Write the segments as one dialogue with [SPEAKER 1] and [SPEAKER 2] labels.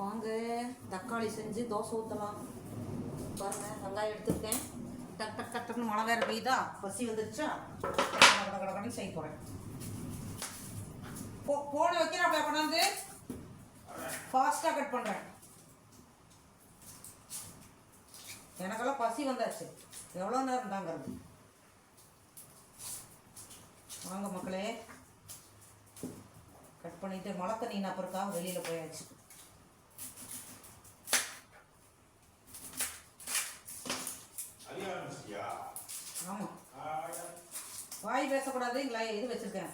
[SPEAKER 1] வாங்க. தக்காளி செஞ்சு தோசை ஊற்றலாம் பாருங்க வெங்காயம் எடுத்துருக்கேன். டக் டக் டக்குன்னு மழை வேறு பெய்யுதா? பசி வந்துருச்சா? கடை கட கட செய்ய போகிறேன் போ போன கொண்டாந்து ஃபாஸ்ட்டாக கட் பண்ணுறேன் எனக்கெல்லாம் பசி வந்தாச்சு. எவ்வளோ நேரம் தாங்கிறது? வாங்க மக்களே. கட் பண்ணிட்டு மழை தண்ணி நப்பருக்காக வெளியில் போயாச்சு. ஆமாம் வாய் பேசக்கூடாது இங்கே இது வச்சுருக்கேன்.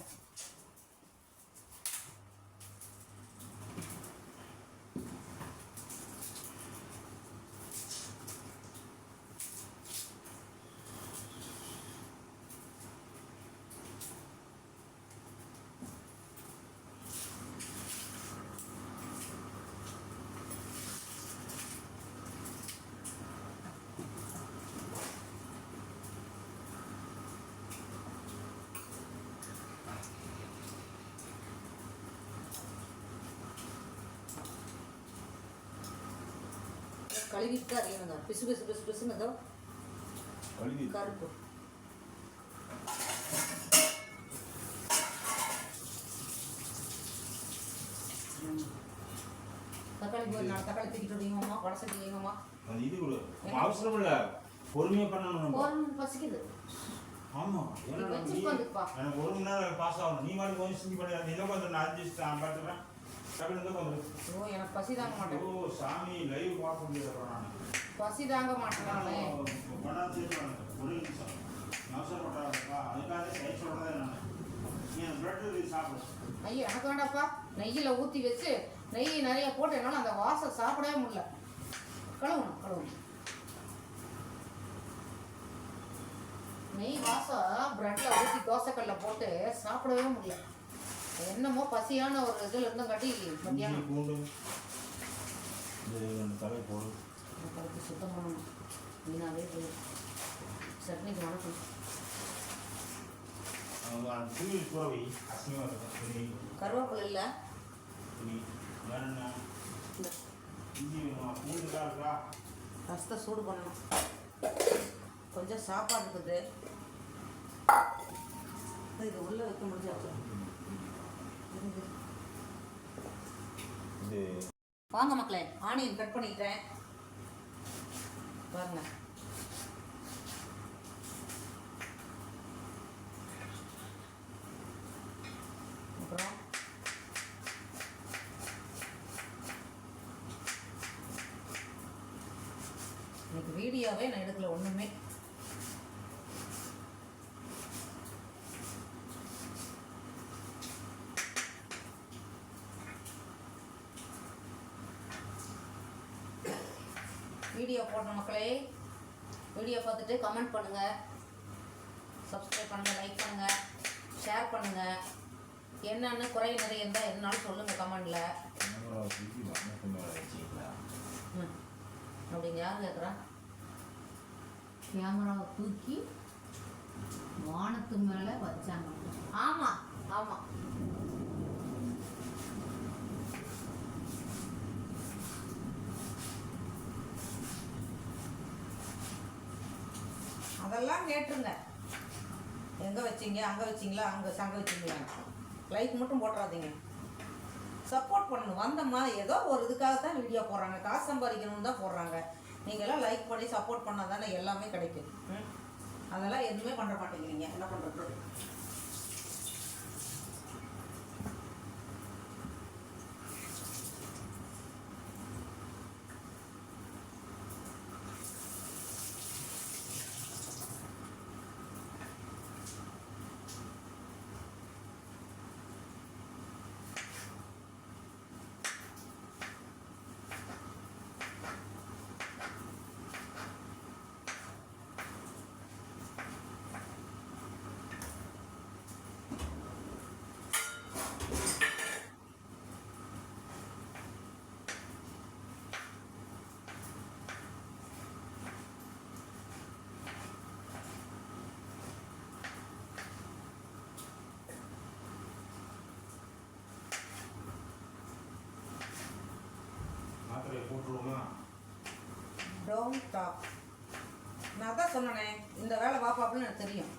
[SPEAKER 1] கழுவிட்டு தான் அறியணுங்க பிசு பிசு பிசு பிசுன்னு ஏதோ. கருப்பு. தக்காளி போய் நாலு தக்காளி தூக்கிட்டு வரீங்கம்மா வடசை தூக்கிங்கம்மா
[SPEAKER 2] அது இது. அவசரம் இல்ல. பொறுமையா பண்ணணும்.
[SPEAKER 1] போறணும் பசிக்குது.
[SPEAKER 2] ஆமா. எனக்கு ஒரு மணி நேரம் பாஸ் ஆகணும். நீ மாதிரி கொஞ்சம் செஞ்சு பண்ணி. தான் கொஞ்சம் நான் அட்ஜஸ்ட் நான் பார்த்துக்கிறேன்
[SPEAKER 1] ஐயோ எனக்கு பசி தாங்க மாட்டேன்.
[SPEAKER 2] ஓ சாமி லைவ் பார்க்க முடியாது அப்புறம் நான்
[SPEAKER 1] பசி தாங்க
[SPEAKER 2] பண்ணாது ஒரு நிமிஷம். அதுக்காக சொல்றதே நான். நீ சாப்பிடு.
[SPEAKER 1] ஐயோ எனக்கு வேண்டாப்பா நெய்யில் ஊற்றி வச்சு நெய் நிறைய போட்டு என்னால் அந்த வாசம் சாப்பிடவே முடியல. கழுவணும் கழுவணும் நெய் வாசம் பிரெட்டில் ஊற்றி தோசைக்கல்ல போட்டு சாப்பிடவே முடியல. என்னமோ பசியான ஒரு இதில் இருந்தங்காட்டி
[SPEAKER 2] இஞ்சி
[SPEAKER 1] மத்தியானம் கழுத்து சுத்தம் பண்ணணும். வீணாவே போயிடும். சட்னிக்கு வணக்கம். கருவேப்பிலை இல்லை. ரசத்தை சூடு பண்ணணும். கொஞ்சம் சாப்பாடு இருக்குது. இது உள்ளே வைக்க முடிஞ்சாச்சு.
[SPEAKER 2] இது
[SPEAKER 1] வாங்க மக்களே ஆனியன் கட் பண்ணிக்கிறேன். பாருங்க அப்புறம் இன்னைக்கு வீடியோவே நான் எடுக்கல ஒண்ணுமே. வீடியோ போடுற மக்களே. வீடியோ பார்த்துட்டு கமெண்ட் பண்ணுங்க. சப்ஸ்கிரைப் பண்ணுங்க லைக் பண்ணுங்க ஷேர் பண்ணுங்க. என்னென்ன குறை நிறைய இருந்தால் என்னாலும் சொல்லுங்க கமெண்ட்ல அப்படிங்க யார் கேட்குறா கேமராவை தூக்கி வானத்து மேலே வச்சாங்க. ஆமாம் அதெல்லாம் கேட்டுருங்க எங்கே வச்சீங்க அங்கே வச்சீங்களா அங்கே அங்கே வச்சிங்களா? லைக் மட்டும் போட்டுறாதீங்க. சப்போர்ட் பண்ணணும். வந்தம்மா ஏதோ ஒரு இதுக்காக தான் வீடியோ போடுறாங்க. காசு சம்பாதிக்கணும்னு தான் போடுறாங்க. நீங்களாம் லைக் பண்ணி சப்போர்ட் பண்ணால் தானே எல்லாமே கிடைக்கும். ம்? அதெல்லாம் எதுவுமே பண்ண மாட்டேங்கிறீங்க. என்ன பண்ணுறது டவுன் டாப் நான் தான் சொன்னனே இந்த வேலை பாப்பாப்புன்னு எனக்கு தெரியும்.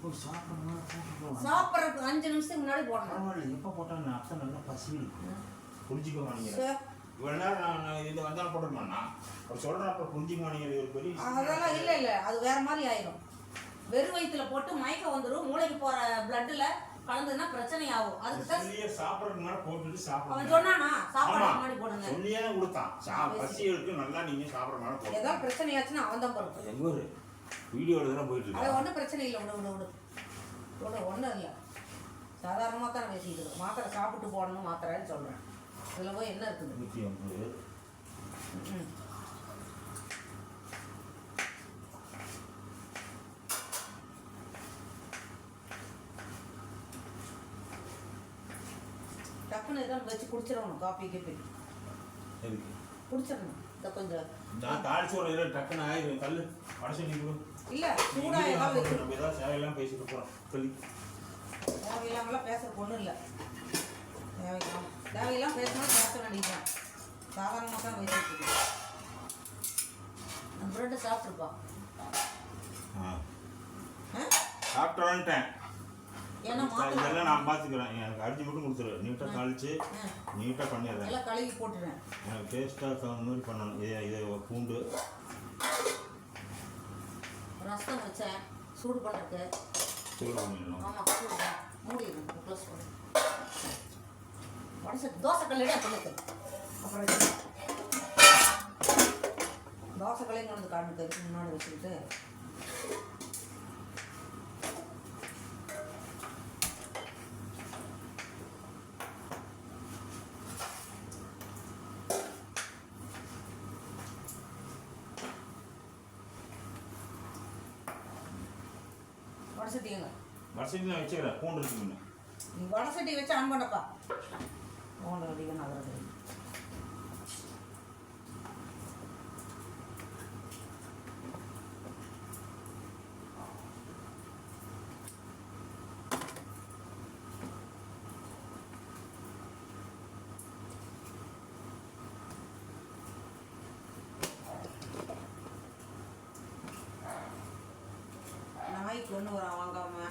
[SPEAKER 1] சாப்பிட்றதுக்கு அஞ்சு நிமிஷத்துக்கு முன்னாடி போடணும்.
[SPEAKER 2] பரவாயில்ல எப்போ போட்டால் நான் அத்தை நல்லா பசி புரிஞ்சுக்க
[SPEAKER 1] சே,
[SPEAKER 2] இவ்வளோ நேரம் நான் இது வந்தாலும் போட்டுருமாண்ணா அவர் சொல்கிறேன் அப்புறம் புரிஞ்சுக்க மாட்டேங்கிறது ஒரு பெரிய.
[SPEAKER 1] அதெல்லாம் இல்லை இல்லை. அது வேற மாதிரி ஆயிரும். வெறும் வயிற்றுல போட்டு மயக்கம் வந்துடும் மூளைக்கு போற பிளட்ல கலந்ததுன்னா பிரச்சனை ஆகும் அதுக்கு தான்
[SPEAKER 2] சொல்லியே சாப்பிட்றதுக்கு முன்னாடி போட்டுட்டு
[SPEAKER 1] அவன்
[SPEAKER 2] சாப்பிடுங்க
[SPEAKER 1] சொன்னானா சாப்பாடு. முன்னாடி போடுங்க.
[SPEAKER 2] சொல்லியே தான் கொடுத்தான். சா பசி இருக்கு நல்லா நீங்கள் சாப்பிட்ற மாதிரி போட்டு
[SPEAKER 1] ஏதாவது பிரச்சனையாச்சுன்னா அவன் தான்
[SPEAKER 2] எங்க ஒரு வீடியோ தானே போயிட்டு
[SPEAKER 1] அது
[SPEAKER 2] இருக்கா
[SPEAKER 1] ஒன்றும் பிரச்சனை இல்லை. விடு விடு விடு. விடு ஒன்றும் இல்லை. சாதாரணமாக தான் பேசிக்கிட்டு இருக்கோம். மாத்திரை சாப்பிட்டு போடணும் மாத்திரைன்னு சொல்கிறேன் இதில் போய் என்ன இருக்குது?
[SPEAKER 2] நூற்றி ஐம்பது.
[SPEAKER 1] டக்குன்னு எதாவது வச்சு குடிச்சிடணும். காப்பி கீப்பி
[SPEAKER 2] எதுக்கு?
[SPEAKER 1] குடிச்சிடணும். இந்த கொஞ்சம்.
[SPEAKER 2] நான் தாளிச்சு ஒரு இதில் டக்குன்னு ஆயிரும் கல் அடைச்சு நீ கொடு
[SPEAKER 1] இல்லை சூடாக ஏதாவது வச்சு
[SPEAKER 2] நம்ம ஏதாவது சேவையெல்லாம் பேசிட்டு போகிறோம் சொல்லி.
[SPEAKER 1] தேவையில்லாமலாம் பேசுற பொண்ணு இல்லை. தேவையில்லாம தேவையில்லாம பேசணும் பேச வேண்டியதுதான். சாதாரணமாக தான் இருக்கேன் அந்த பிரெட்டு சாப்பிட்ருப்பா
[SPEAKER 2] ஆ? சாப்பிட்டு வந்துட்டேன். இதெல்லாம் நான் பார்த்துக்கிறேன் எனக்கு அரிஞ்சு மட்டும் கொடுத்துரு. நீட்டாக
[SPEAKER 1] ஆ,
[SPEAKER 2] நீட்டாக பண்ணிடுறேன்.
[SPEAKER 1] எல்லாம் கழுவி போட்டுறேன்
[SPEAKER 2] எனக்கு டேஸ்ட்டாக தகுந்த மாதிரி பண்ணணும். இதை இதை பூண்டு.
[SPEAKER 1] ரசம் வச்சேன் சூடு பண்ணுறதுக்கு
[SPEAKER 2] சூடு பண்ணிடணும்.
[SPEAKER 1] ஆமாம் சூடு மூடிடுறேன் க்ளோஸ் பண்ணு உடச்சு தோசை கல்லடியா சொல்லுது அப்புறம். தோசை காட்டுக்கு முன்னாடி வச்சுக்கிட்டு வடசட்டிங்க
[SPEAKER 2] வரிசைக்கு நான் வச்சுக்கிறேன். பூண்டு இருக்கு முன்ன.
[SPEAKER 1] நீ வடசட்டி வச்சு ஆன் பண்ணப்பா. ஓண்ட அதிகம் நகரது ஒன்று வரான் வாங்காம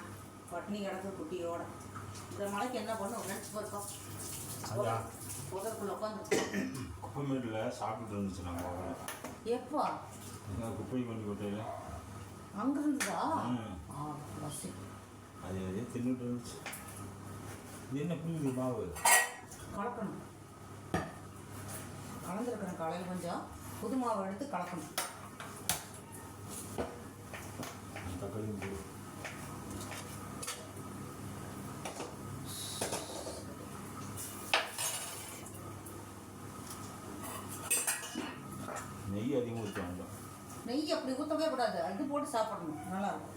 [SPEAKER 1] பட்னி கிடக்கு குட்டியோட. இந்த மலைக்கு என்ன பண்ணும் நினச்சி
[SPEAKER 2] அதான்.
[SPEAKER 1] புதற்குள்ள உட்காந்து
[SPEAKER 2] குப்பை மேட்டில் சாப்பிட்டுட்டு இருந்துச்சு நாங்கள்
[SPEAKER 1] எப்போ?
[SPEAKER 2] குப்பை கொண்டு கொட்டையில்
[SPEAKER 1] அங்க இருந்ததா
[SPEAKER 2] ம்.
[SPEAKER 1] ஆ பஸ்ஸு
[SPEAKER 2] அது அதே தின்னுட்டு இருந்துச்சு. என்ன புரியுது மாவு?
[SPEAKER 1] கலக்கணும். கலந்துருக்கிறேன் காலையில் கொஞ்சம் புது மாவு எடுத்து கலக்கணும்.
[SPEAKER 2] தக்காளி நெய் அதிகம் ஊற்ற வேண்டாம்
[SPEAKER 1] நெய் அப்படி ஊற்றவே கூடாது. அது போட்டு சாப்பிடணும். நல்லா இருக்கும்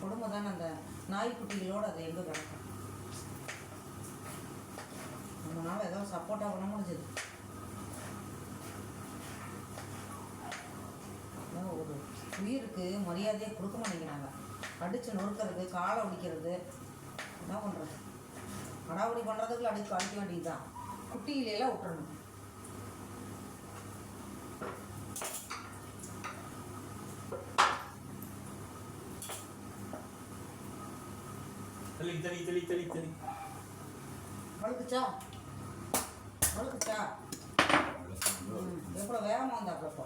[SPEAKER 1] குடும்பம் தானே அந்த நாய்க்குட்டிகளோடு அது எங்கே கிடக்கும்? நம்மளால் ஏதோ சப்போர்ட்டாக பண்ண முடிஞ்சது. ஒரு உயிருக்கு மரியாதையை கொடுக்க மாட்டேங்கிறாங்க. அடித்து நொறுக்கிறது காலை ஒடிக்கிறது என்ன பண்ணுறது அடாவடி பண்ணுறதுக்குள்ள அடிக்க அடிக்க வேண்டியது தான் குட்டியிலெல்லாம் விட்டுறணும்.
[SPEAKER 2] தள்ளி தள்ளி தள்ளி தள்ளி தள்ளி
[SPEAKER 1] வழுக்குச்சா வழுக்குச்சா எவ்வளோ வேகமாக வந்தா அப்போ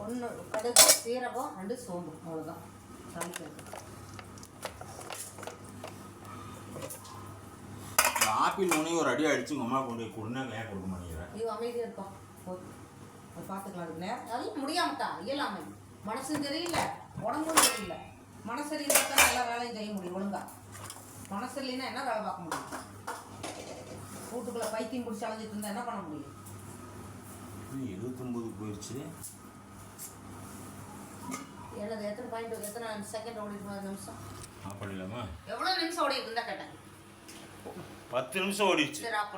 [SPEAKER 1] ஒன்று கடுகு சீரகம் ரெண்டு சோம்பு அவ்வளோதான் சமைக்கிறது
[SPEAKER 2] ஆப்பிள் நுனி ஒரு அடி அடிச்சு உங்க அம்மா கொண்டு போய் கொடுனா ஏன் கொடுக்க மாட்டேங்கிறேன்
[SPEAKER 1] இது அமைதியாக இருக்கும் பார்த்துக்கலாம் அதுக்கு நேரம். அதெல்லாம் முடியாமட்டா? இயலாமை. மனசும் சரியில்லை. உடம்பும் சரியில்லை. மனசு தான் எல்லா வேலையும் செய்ய முடியும் ஒழுங்கா. மனசு இல்லைன்னா என்ன வேலை பார்க்க முடியும்? வீட்டுக்குள்ளே பைத்தியம் பிடிச்சி அலைஞ்சிட்டு இருந்தா என்ன பண்ண முடியும்?
[SPEAKER 2] எழுபத்தொம்பது போயிடுச்சு
[SPEAKER 1] எனது எத்தனை பாயிண்ட் எத்தனை செகண்ட் ஓடிட்டு நிமிஷம்?
[SPEAKER 2] ஆஃப் பண்ணிடலாமா?
[SPEAKER 1] எவ்வளோ நிமிஷம் ஓடிட்டு இருந்தா கேட்டேன்.
[SPEAKER 2] பத்து நிமிஷம் ஓடிடுச்சு.
[SPEAKER 1] சரி ஆஃப்